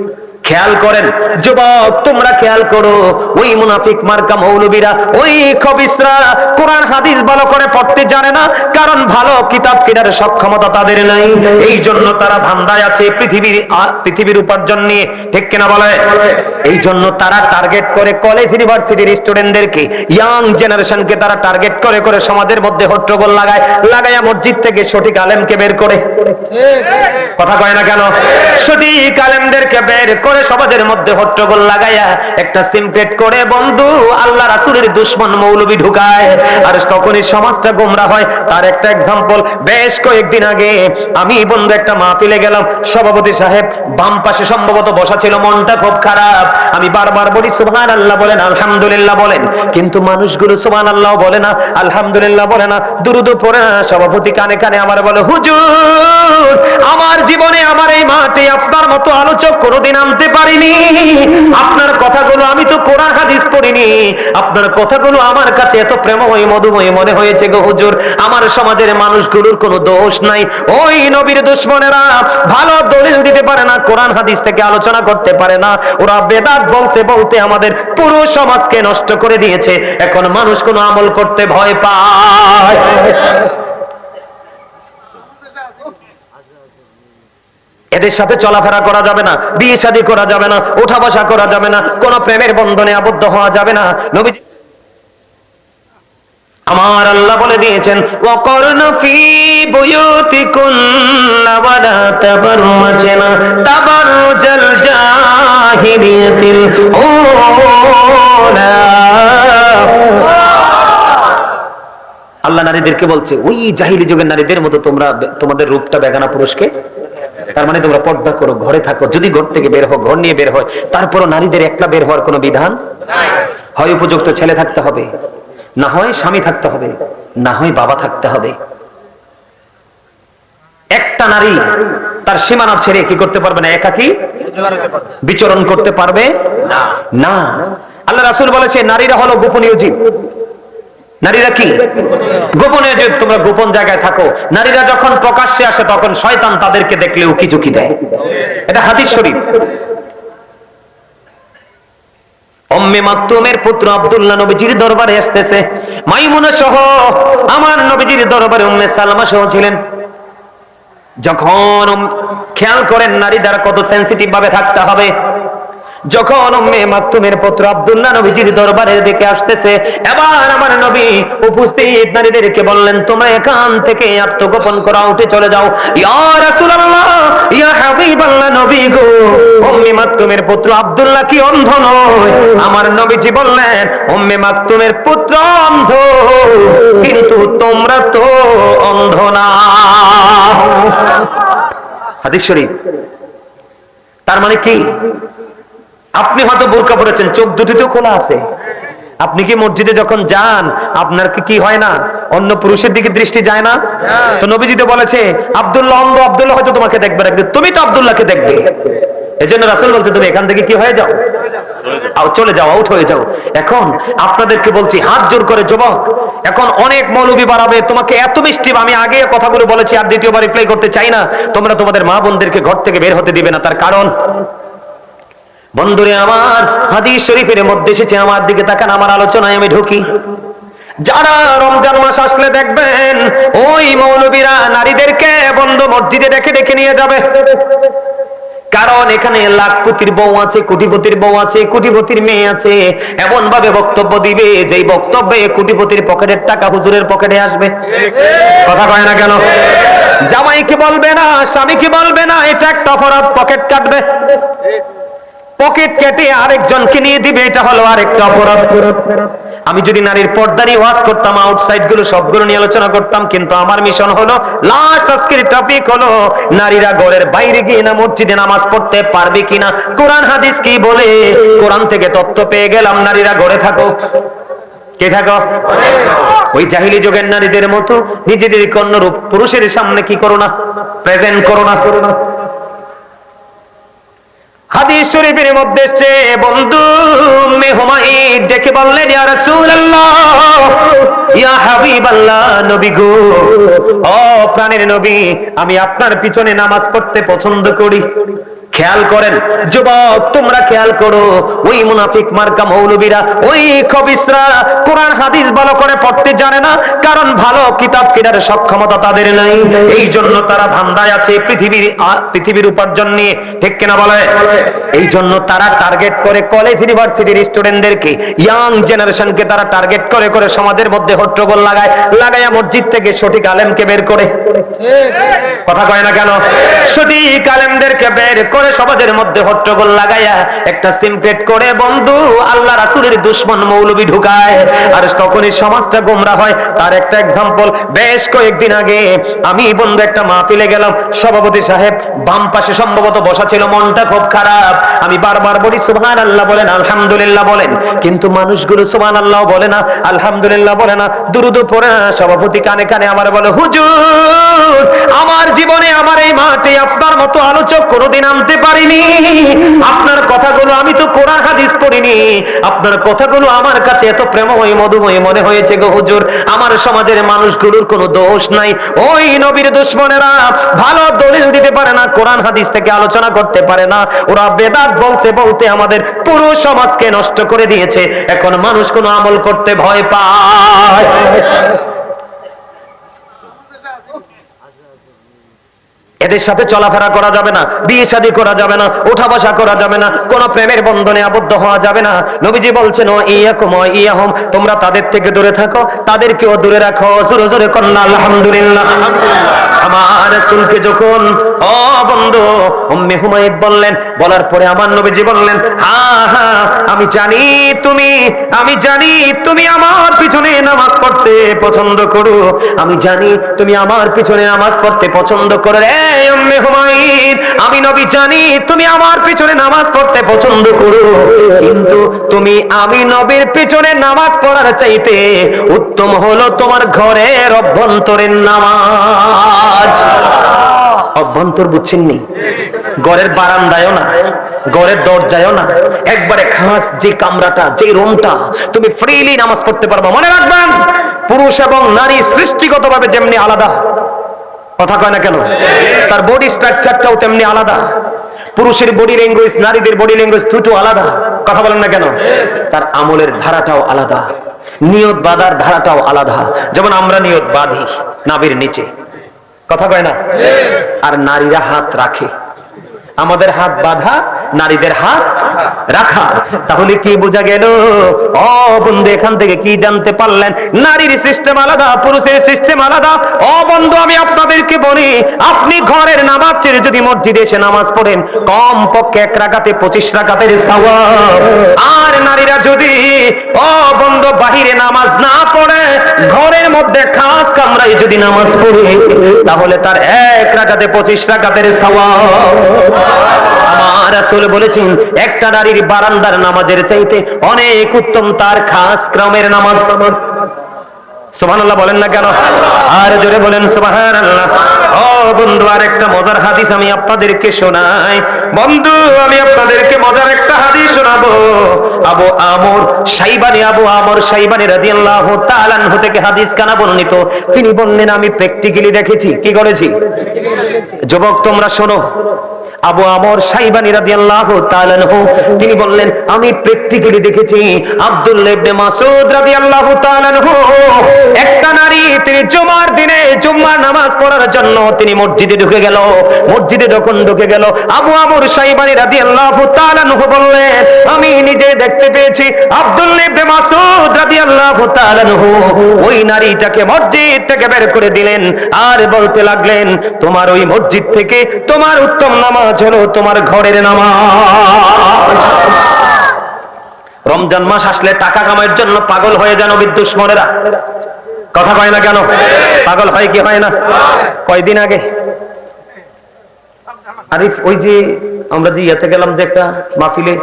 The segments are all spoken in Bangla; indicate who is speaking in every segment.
Speaker 1: Católica খেয়াল করেন। যুবক তোমরা খেয়াল করো ওই মুনাফিক মার্কা মৌলবীরা ওই খবিসরা কোরআন হাদিস ভালো করে পড়তে জানে না কারণ ভালো কিতাব কেনার সক্ষমতা তাদের নাই। এই জন্য তারা ধান্দায় আছে পৃথিবীর পৃথিবীর উপার্জন নিয়ে। ঠিক কিনা বলে? এই জন্য তারা টার্গেট করে কলেজ ইউনিভার্সিটির স্টুডেন্টদেরকে ইয়াং জেনারেশনকে তারা টার্গেট করে করে সমাজের মধ্যে হট্টগোল লাগায় লাগাইয়া মসজিদ থেকে সঠিক আলেমকে বের করে। কথা কয় না কেন? সঠিক আলেমদেরকে বের করে সমাজের মধ্যে হট্টগোল লাগাইয়া একটা সিমপ্লেট করে, বন্ধু, আল্লাহ রাসূলের দুশ্মন মৌলবি ঢুকায়। আর তখনই সমাজটা গোমরা হয়। তার একটা এক্সাম্পল বেশ কয়েকদিন আগে আমি বন্ধু একটা মাহফিলে গেলাম, সভাপতি সাহেব, বাম পাশে সম্ভবত বসা ছিল, মনটা খুব খারাপ। আমি বারবার বলি সুবহান আল্লাহ বলেন, আলহামদুলিল্লাহ বলেন। কিন্তু মানুষগুলো সুবহান আল্লাহ বলে না, আলহামদুলিল্লাহ বলে না। দুরুদ পড়ে না, সভাপতি কানে কানে আমার বলে, হুজুর আমার জীবনে আমার এই মাঠে আপনার মতো আলোচক কোনোদিন আনতে পারিনি। আপনার কথাগুলো আমি তো কোরআন হাদিস পড়িনি। আপনার কথাগুলো আমার কাছে এত প্রেমময়, মধুময় মনে হয়েছে গো হুজুর। আমার সমাজের মানুষগুলোর কোনো দোষ নাই। ওই নবীর দুশ্মনেরা ভালো দলিল দিতে পারে না, কোরআন হাদিস থেকে আলোচনা করতে পারে না। ওরা বেদাত বলতে বলতে আমাদের পুরো সমাজকে নষ্ট করে দিয়েছে। এখন মানুষ কোনো আমল করতে ভয় পায়। এদের সাথে চলাফেরা করা যাবে না, বিয়ে শাদী করা যাবে না, ওঠা বসা করা যাবে না, কোন প্রেমের বন্ধনে আবদ্ধ হওয়া যাবে না। নবী আমার আল্লাহ বলে দিয়েছেন আল্লাহ নারীদেরকে বলছে, ওই জাহিলি যুগের নারীদের মতো তোমরা, তোমাদের রূপটা বেগানা পুরুষকে তার মানে তোমরা পর্দা করো, ঘরে থাকো। যদি ঘর থেকে বের হও, ঘর নিয়ে বের হয়, তারপরও নারীদের একলা বের হওয়ার কোনো বিধান? হয় উপযুক্ত ছেলে থাকতে হবে, না হয় স্বামী থাকতে হবে, না হয় বাবা থাকতে হবে। একটা নারী তার সীমানা ছেড়ে কি করতে পারবে না? একাকি? বিচরণ করতে পারবে না। আল্লাহ রাসূল বলেছে, নারীরা হলো গোপনীয় জীব। নারীরা কি? গোপনে যে তোমরা গোপন জায়গায় থাকো, নারীরা যখন প্রকাশ্যে আসে, তখন শয়তান তাদেরকে দেখলে উকি ঝুঁকি দেয়? এটা হাদিস শরীফ। অম্মে মাকতুমের পুত্র আব্দুল্লাহ নবীজির দরবারে আসতেছে। মাইমুনা সহ আমার নবীজির দরবারে উম্মে সালমা সহ ছিলেন। যখন খেয়াল করেন, নারী দ্বারা কত সেন্সিটিভ ভাবে থাকতে হবে যখন উম্মে মাকতুমের পুত্র আব্দুল্লাহ নবীজির দরবারের দিকে আসতেছে, এবার আমার নবী উপস্থিত নারীদেরকে বললেন, তোমরা এখান থেকে আত্মগোপন করা, উঠে চলে যাও। অন্ধ কিন্তু তোমরা তো অন্ধ না। তার মানে কি? আপনি হয়তো বোরকা পড়েছেন চোখ দুটি তো খোলা আছে। আপনি কি মসজিদে যখন যান, আপনার কি হয় না? অন্য পুরুষের দিকে দৃষ্টি যায় না? তো নবীজি তো বলেছে, আব্দুল্লাহ অন্ধ আব্দুল্লাহ হয়তো তোমাকে দেখবে না তুমি তো আব্দুল্লাহকে দেখবে। এই জন্য রাসুল বলছে, তুমি এখান থেকে কি হয়ে যাও? চলে যাও, আউট হয়ে যাও। এখন আপনাদেরকে বলছি, হাত জোর করে যুবক, এখন অনেক মৌলবি বাড়াবে, তোমাকে এত মিষ্টি, আমি আগে কথাগুলো বলেছি, আর দ্বিতীয়বার রিপ্লাই করতে চাই না, তোমরা তোমাদের মা বোনদেরকে ঘর থেকে বের হতে দিবে না, তার কারণ বন্ধুরে আমার, হাদিস শরীফের মধ্যে এসেছে, আমার দিকে তাকান, আমার আলোচনায় আমি ঢুকি। যারা রমজান মাস আসলে দেখবেন, ওই মৌলবীরা নারীদেরকে বন্ধ মসজিদে ডেকে ডেকে নিয়ে যাবে। কারণ এখানে লাখপতির বউ আছে, কোটিপতির বউ আছে, কোটিপতির মেয়ে আছে। এমন ভাবে বক্তব্য দিবে যে বক্তব্যে কোটিপতির পকেটের টাকা হুজুরের পকেটে আসবে। কথা কয় না কেন? জামাই কি বলবে না স্বামী কি বলবে না, এটা একটা অপরাধ, পকেট কাটবে। পকেট কেটে আরেকজনকে নিয়ে দিবে, এটা হলো আরেকটা অপরাধ। আমি যদি নারীর পর্দারই ওয়াজ করতাম আউটসাইডগুলো সবগুলো নিয়ে আলোচনা করতাম, কিন্তু আমার মিশন হলো লাস্ট আজকের টপিক হলো, নারীরা ঘরের বাইরে গিয়ে না মসজিদে নামাজ পড়তে পারবে কিনা? কোরআন, হাদিস কি বলে? কোরআন থেকে তত্ত্ব পেয়ে গেলাম, নারীরা ঘরে থাকো। কে থাকো? ওই জাহিলি যুগের নারীদের মতো, নিজেদের কন্যরূপ পুরুষের সামনে কি করো না? প্রেজেন্ট করো না করো না। হাদিস শরীফের মধ্যে সে বন্ধু মেহমাই ডেকে বললেন, ইয়া রাসূলুল্লাহ, ইয়া হাবিবাল্লাহ, নবী গো, ও প্রাণের নবী, আমি আপনার পিছনে নামাজ পড়তে পছন্দ করি। খেয়াল করেন যুবক তোমরা খেয়াল করো ওই মুনাফিক মার্কা মৌলবীরা ওই খবিসরা কোরআন হাদিস ভালো করে পড়তে জানে না কারণ ভালো কিতাব কেনার সক্ষমতা তাদের নাই। এই জন্য তারা ধান্দায় আছে পৃথিবীর পৃথিবীর উপার্জন নিয়ে। ঠিক কিনা বলে? এই জন্য তারা টার্গেট করে কলেজ ইউনিভার্সিটির স্টুডেন্টদেরকে ইয়াং জেনারেশনকে তারা টার্গেট করে করে সমাজের মধ্যে হট্টগোল লাগায় লাগাইয়া মসজিদ থেকে সঠিক আলেমকে বের করে। কথা কয় না কেন? সঠিক আলেমদেরকে বের করে সমাজের মধ্যে হট্টগোল লাগাইয়া একটা সিমক্রেট করে, বন্ধু, আল্লাহ রাসূলের দুশ্মন মৌলবি ঢুকায়। আর তখনই সমাজটা গোমরা হয়। তার একটা এক্সাম্পল বেশ কয়েকদিন আগে আমি বন্ধু একটা মাহফিলে গেলাম। সভাপতি সাহেব, বাম পাশে সম্ভবত বসা ছিল, মনটা খুব খারাপ। আমি বারবার বলি সুবহান আল্লাহ বলেন, আলহামদুলিল্লাহ বলেন। কিন্তু মানুষগুলো সুবহান আল্লাহ বলে না, আলহামদুলিল্লাহ বলে না। দুরুদ পড়ে না, সভাপতি কানে কানে আমার বলে, হুজুর, আমার জীবনে, আমার এই মাঠে আপনার মতো আলোচক কোনোদিন আনতে পারিনি। আপনার কথাগুলো আমি তো কোরআন হাদিস পড়িনি। আপনার কথাগুলো আমার কাছে এত প্রেমময়, মধুময় মনে হয়েছে গো হুজুর। আমার সমাজের মানুষগুলোর কোনো দোষ নাই। ওই নবীর দুশ্মনেরা ভালো দলিল দিতে পারে না, কোরআন হাদিস থেকে আলোচনা করতে পারে না। ওরা বেদাত বলতে বলতে আমাদের পুরো সমাজকে নষ্ট করে দিয়েছে। এখন মানুষ কোনো আমল করতে ভয় পায়। এদের সাথে চলাফেরা করা যাবে না, বিয়ে শাদী করা যাবে না ওঠা বসা করা যাবে না, কোন প্রেমের বন্ধনে আবদ্ধ হওয়া যাবে না। নবীজি বলছেন ইয়াকুম ইয়াহুম, তোমরা তাদের থেকে দূরে থাকো, তাদেরকেও দূরে রাখো। জোরে জোরে কন্যা, আলহামদুলিল্লাহ। আমার রাসূলকে যখন, ও বন্ধু, উম্মে হুমায়দ বললেন, বলার পরে আমার নবীজি বললেন হ্যাঁ হ্যাঁ আমি জানি তুমি, আমি জানি তুমি আমার পিছনে নামাজ পড়তে পছন্দ করো। আমি জানি তুমি আমার পিছনে নামাজ পড়তে পছন্দ করো রে উম্মে হুমায়দ আমি নবী জানি তুমি আমার পিছনে নামাজ পড়তে পছন্দ করো। কিন্তু তুমি, আমি নবীর পিছনে নামাজ পড়ার চাইতে উত্তম হলো তোমার ঘরের অভ্যন্তরের নামাজ। অভ্যন্তর বুঝছেন নি? ঘরের বারান্দায়ও না, ঘরের দরজায়ও না। একবারে খাস যে কামরাটা, যে রুমটা তুমি ফ্রিলি নামাজ পড়তে পারবা। মনে রাখবেন, পুরুষ এবং নারী সৃষ্টিগতভাবে যেমনি আলাদা। কথা কয় না কেন? তার বডি স্ট্রাকচারটাও তেমনি আলাদা। পুরুষের বডি ল্যাঙ্গুয়েজ নারীদের বডি ল্যাঙ্গুয়েজ দুটো আলাদা। কথা বলেন না কেন? তার আমলের ধারাটাও আলাদা। নিয়ত বাঁধার ধারাটাও আলাদা। যেমন আমরা নিয়ত বাঁধি নাবির নিচে। কথা কয় না? আর নারীরা হাত রাখে। আমাদের হাত বাঁধা নারীদের হাত রাখা। তাহলে কি বোঝা গেল? ও বন্ধু, এখান থেকে কি জানতে পারলেন? নারীর সিস্টেম আলাদা, পুরুষের সিস্টেম আলাদা। ও বন্ধু, আমি আপনাদেরকে বলি, আপনি ঘরের নামাজ ছেড়ে যদি মসজিদে এসে নামাজ পড়েন কম পক্ষে এক রাকাতে পঁচিশ রাকাতের সওয়াব। আর নারীরা যদি, ও বন্ধু, বাহিরে নামাজ না পড়ে, ঘরের মধ্যে খাস কামরায় যদি নামাজ পড়ে, তাহলে তার এক রাকাতে পঁচিশ রাকাতের সওয়াব। রাসূল বলেছেন, একটা নারীর বারান্দার নামাজের চাইতে অনেক উত্তম তার খাস ক্রমের নামাজ। আমি তিনি বললেন, আমি প্র্যাকটিক্যালি দেখেছি। কি করেছি? যুবক, তোমরা শোনো। আবু আমর সাইবানি রাদিয়াল্লাহু তাআলা তিনি বললেন, আমি প্র্যাকটিক্যালি দেখেছি আব্দুল্লাহ ইবনে মাসউদ রাদিয়াল্লাহু তাআলা একটা নারী তিনি জুমার দিনে জুম্মার নামাজ পড়ার জন্য তিনি মসজিদে ঢুকে গেল। মসজিদে যখন ঢুকে গেল, আবু আমর সাইবানি রাদিয়াল্লাহু তাআলা বললেন, আমি নিজে দেখতে পেয়েছি আব্দুল্লাহ ইবনে মাসউদ রাদিয়াল্লাহু তাআলা আনহু ওই নারীটাকে মসজিদ থেকে বের করে দিলেন আর বলতে লাগলেন, তোমার ওই মসজিদ থেকে তোমার উত্তম নামাজ হলো তোমার ঘরের নামাজ। রমজান মাস আসলে টাকা কামাইয়ের জন্য পাগল হয়ে কথা কয় না কেন? পাগল হয় কি হয় না? কয়দিন আগে? আরিফ, ওই যে আমরা যে ইয়াতে গেলাম যে একটা মাহফিলে,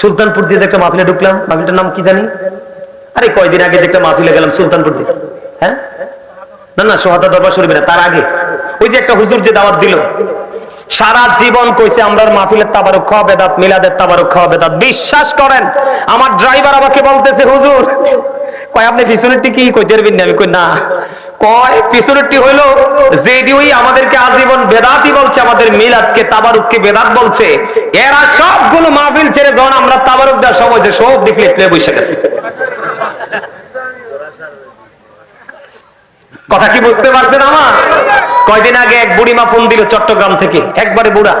Speaker 1: সুলতানপুর দিয়ে একটা মাহফিলে ঢুকলাম, মাহফিলটার নাম কি জানি? আরে কয়দিন আগে যে একটা মাহফিলে গেলাম, সুলতানপুর দিয়ে হ্যাঁ? না না, সোহাদা দরবার শরীফে না তার আগে। ওই যে একটা হুজুর যে দাওয়াত দিল, সারা জীবন কইছে, আমরা মাহফিলের তাবারক খাওয়া বেদাত, মিলাদের তাবারক খাওয়া বেদাত। বিশ্বাস করেন, আমার ড্রাইভার আমাকে বলতেছে, হুজুর, কয়, আপনি পিছনের কি? কইতে পারবেন না আমি কই না। কয় পিছনেরটি হইল যেটি ওই আমাদেরকে আজীবন বেদাতই বলছে, আমাদের মিলাদকে তাবারুককে বেদাত বলছে। এরা সবগুলো মাহফিল ছেড়ে যখন আমরা তাবারুক দেওয়ার সময় যে সব দেখলে প্লে বসে গেছে। কথা কি বুঝতে পারছেন আমার? কয়দিন আগে এক বুড়িমা ফোন দিল চট্টগ্রাম থেকে, একবারে বুড়া।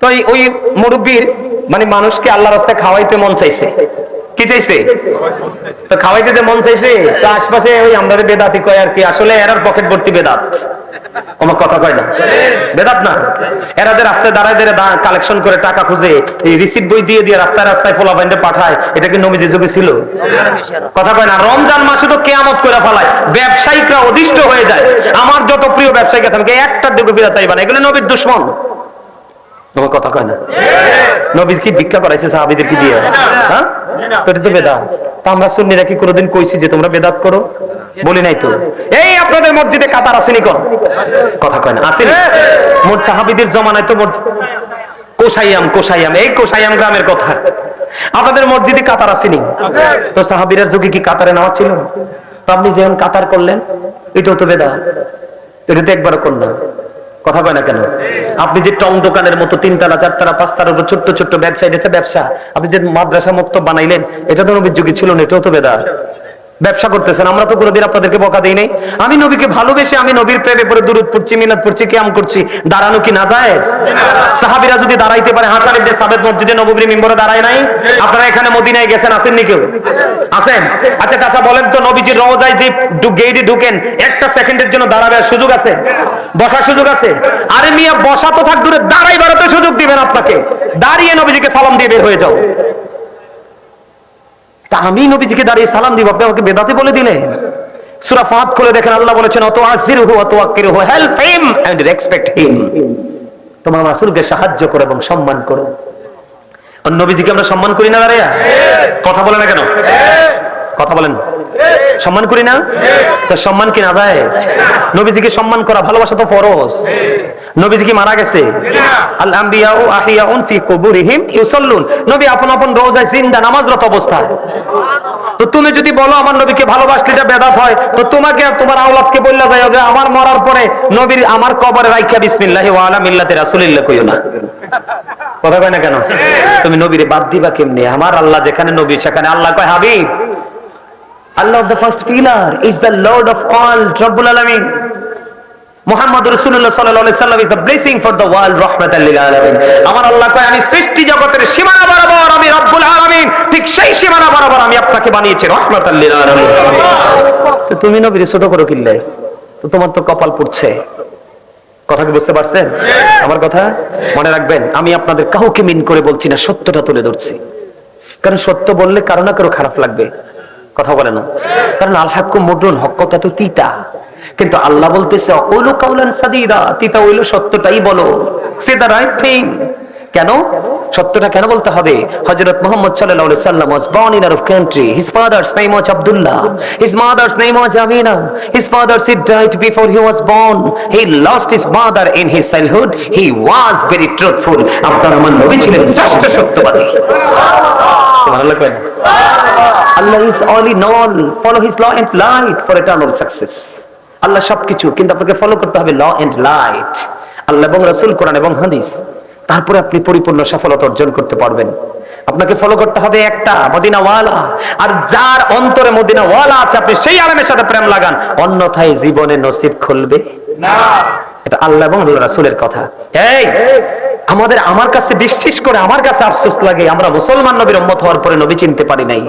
Speaker 1: তো ওই মুরব্বীর মানে মানুষকে আল্লাহ রাস্তায় খাওয়াইতে মন চাইছে। কি চাইছে? তো খাওয়াইতে মন চাইছে, তো আশপাশে ওই আমরা বেদাতি কয় আর কি, আসলে এরার পকেট ভর্তি বেদাত। আমার কথা কয় না? বেদাত না। এরা যে রাস্তায় দাঁড়ায় দাঁড়ায় কালেকশন করে টাকা খুঁজে, এই রিসিপ্ট বই দিয়ে দিয়ে রাস্তায় রাস্তায় ফোলা পাঠায়, এটা কি নবীজি যুগে ছিল? কথা কয় না? রমজান মাসে তো কেয়ামত করে ফেলায়, ব্যবসায়িকরা হয়ে যায়। আমার যত প্রিয় ব্যবসায়িক আছে আমাকে একটা দিকে ফিরে চাইবা না। এগুলো নবীর দুশ্মন। তোমার কথা কয় না? নবী কি ভিক্ষা করাইছে সাহাবিদের কি দিয়ে? হ্যাঁ? তো এটা তো বেদাত। তা আমরা কোনোদিন কইছি যে তোমরা বেদাত করো? বলি নাই তো? এই আপনাদের মসজিদে কাতার আসেনি কোন? কথা কয় না আসেনি মোট সাহাবিদের জমানায় তো কোসাইয়াম কোসাইয়াম, এই কোসাইয়াম গ্রামের কথা। আপনাদের মসজিদে কাতার আসেনি তো সাহাবিরার যুগে কি কাতারে নেওয়া ছিল? তো আপনি যেমন কাতার করলেন, এটাও তো বেদা এটা তো একবারও করলেন কথা কয় না কেন? আপনি যে টং দোকানের মতো তিনতলা, চারতলা, পাঁচতলার উপর ছোট্ট ছোট্ট ব্যবসা, এটা ব্যবসা। আপনি যে মাদ্রাসা মুক্ত বানাইলেন, এটা তো নবীর ছিল না, এটাও তো বেদা ব্যবসা করতেছেন, আমরা তো কোনোদিন আপনাদেরকে বকা দিই নাই। আমি নবীকে ভালোবেসে আমি নবীর প্রেমে পরে দূরত পড়ছি মিনাত পড়ছি কেমন করছি। দাঁড়ানো কি না যায় সাহাবিরা যদি দাঁড়াইতে পারে, হাসান ইবনে সাবেদ মসজিদে নববীর মিম্বরে দাঁড়ায় নাই। আপনারা এখানে মদিনায় গেছেন আছেন নি কেউ? আছেন আচ্ছা চাচা, বলেন তো নবীজির রওজায় যে গেইটে ঢুকেন, একটা সেকেন্ডের জন্য দাঁড়াবার সুযোগ আছে? বসার সুযোগ আছে? আরে মিয়া, বসা তো থাক দূরে, দাঁড়াইবারও তো সুযোগ দিবেন আপনাকে। দাঁড়িয়ে নবীজিকে সালাম দিয়ে বের হয়ে যাও। তা আমি নবীজিকে দাঁড়িয়ে সালাম দিব। আপনি আমাকে বেদাতে বলে দিলেন। সুরা খুলে দেখেন আল্লাহ বলেছেন অত আজিরহু অত আকিরহু help him and respect him. তোমার রাসূলকে সাহায্য করো এবং সম্মান করো। নবীজিকে আমরা সম্মান করি না দাঁড়িয়ে কথা বলে না কেন? কথা বলেন। সম্মান করি না? তো সম্মান কি না যায়? নবীজিকে সম্মান করা ভালোবাসা তো ফরজ। নবীজি কি মারা গেছে? নবী আপন আপন রোজায় জিন্দা নামাজরত তো তুমি যদি বলো আমার নবীকে ভালোবাসলে বেদাত হয়, তো তোমাকে তোমার আওলাদকে যায়, যে আমার মরার পরে নবীর আমার কবরে রাইখা কইও না। কথা কয় না কেন? তুমি নবীরে বাদ দিবা কেমনে? আমার আল্লাহ যেখানে নবী, সেখানে আল্লাহ কয় Habib. Of the first pillar is the Lord of all রব্বুল আলামিন। মুহাম্মদ আলাইহি সাল্লাম is the blessing for the world রাহমাতাল আলামিন। আমার আল্লাহ কয় আমি সৃষ্টি জগতের সীমানা বরাবর আমি রব্বুল আলামিন ঠিক সেই সীমানা বরাবর আমি আপনাকে বানিয়েছি রাহমাতাল আলামিন। তো তুমি নবীর ছোট করো কিল্লে তো তোমার তো কপাল পুড়ছে। কথা কি বুঝতে পারছেন? আমার কথা মনে রাখবেন আমি আপনাদের কাউকে মিন করে বলছি না সত্যটা তুলে ধরছি। কারণ সত্য বললে কারও না কারও খারাপ লাগবে। কথা বলে না। কারণ আল্লাহ মুদ্রণ হক কথা তো তিতা। কিন্তু আল্লাহ বলতেছে, অকৌলু কাউলান সাদিদা, তিতা ওইলো সত্যটাই বলো। Say the right thing. কেন? সত্যটা কেন বলতে হবে? হযরত মুহাম্মদ সাল্লাল্লাহু আলাইহি ওয়াসাল্লাম was born in country his father's name was Abdullah his mother's name was Amina his father's he died before he was born he lost his mother in his childhood he was very truthful আপনারা আমার নবী ছিলেন শ্রেষ্ঠ সত্যবাদী। সুবহানাল্লাহ সুবহানাল্লাহ Allah is all in all follow his law and light for eternal success Allah সবকিছু কিন্তু আপনাকে ফলো করতে হবে ল এন্ড লাইট আল্লাহ এবং রাসূল কোরআন এবং হাদিস তারপরে আপনি পরিপূর্ণ সফলতা অর্জন করতে পারবেন। আপনাকে ফলো করতে হবে একটা মদিনাওয়ালা। আর যার অন্তরে মদিনাওয়ালা আছে আপনি সেই আরামের সাথে প্রেম লাগান অন্যথায় জীবনে নসিব খুলবে। না। এটা আল্লাহ এবং রাসূলের কথা। এই আমাদের আমার কাছে বিশ্বাস করে আমার কাছে আফসোস লাগে আমরা মুসলমান নবীর উম্মত হওয়ার পরে নবী চিনতে পারি নাই।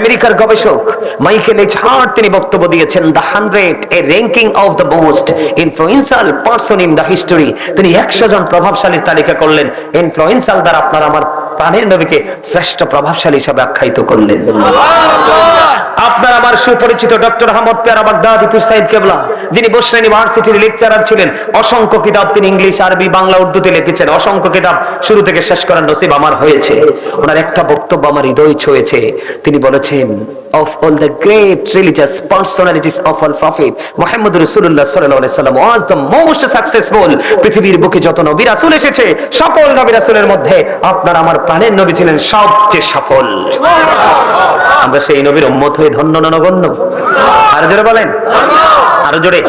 Speaker 1: আমেরিকার গবেষক মাইকেল এইচ হার্ট তিনি বক্তব্য দিয়েছেন the hundred, a ranking of the most influential person in the history. তিনি একশো জন প্রভাবশালীর তালিকা করলেন। ইনফ্লুয়েন্সাল দ্বারা আপনার আমার প্রাণের নবীকে শ্রেষ্ঠ প্রভাবশালী হিসাবে আখ্যায়িত করলেন। আপনার আমার সুপরিচিত ডক্টর আহমদ পেয়ারা বাগদাদি পীর সাহেব কেবলা, যিনি বসরা ইউনিভার্সিটির লেকচারার ছিলেন। অসংখ্য কিতাব তিনি ইংলিশ, আরবি, বাংলা, উর্দুতে লিখেছেন। অসংখ্য কিতাব শুরু থেকে শেষ করার নসিব আমার হয়েছে। ওনার একটা বক্তব্য আমার হৃদয় ছুঁয়েছে। তিনি বলেছেন, of all the great religious personalities of all prophet, Muhammad Rasulullah sallallahu alaihi wasallam was the most successful পৃথিবীর বুকে যত নবী রাসূল এসেছে, সকল নবী রাসূলের মধ্যে আপনার আমার প্রাণের নবী ছিলেন সবচেয়ে সফল। আমরা সেই নবীর উম্মত হয়ে ধন্য নগণ্য? আর জোরে বলেন। আরও জোরে।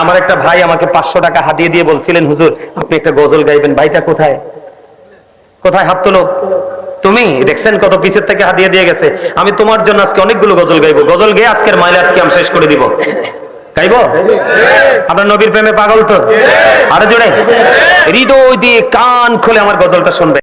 Speaker 1: আমার একটা ভাই আমাকে পাঁচশো টাকা হাতিয়ে দিয়ে বলছিলেন, হুজুর, আপনি একটা গজল গাইবেন। ভাইটা কোথায়? কোথায়? হাত তোলো। তুমি দেখছেন কত পিছের থেকে হাতিয়ে দিয়ে গেছে। আমি তোমার জন্য আজকে অনেকগুলো গজল গাইবো। গজল গেয়ে আজকের মাইলাট কি আমি শেষ করে দিব? গাইবো? আপনার নবীর প্রেমে পাগল তো? আরও জোরে। হৃদয় দিয়ে কান খুলে আমার গজলটা শুনবে।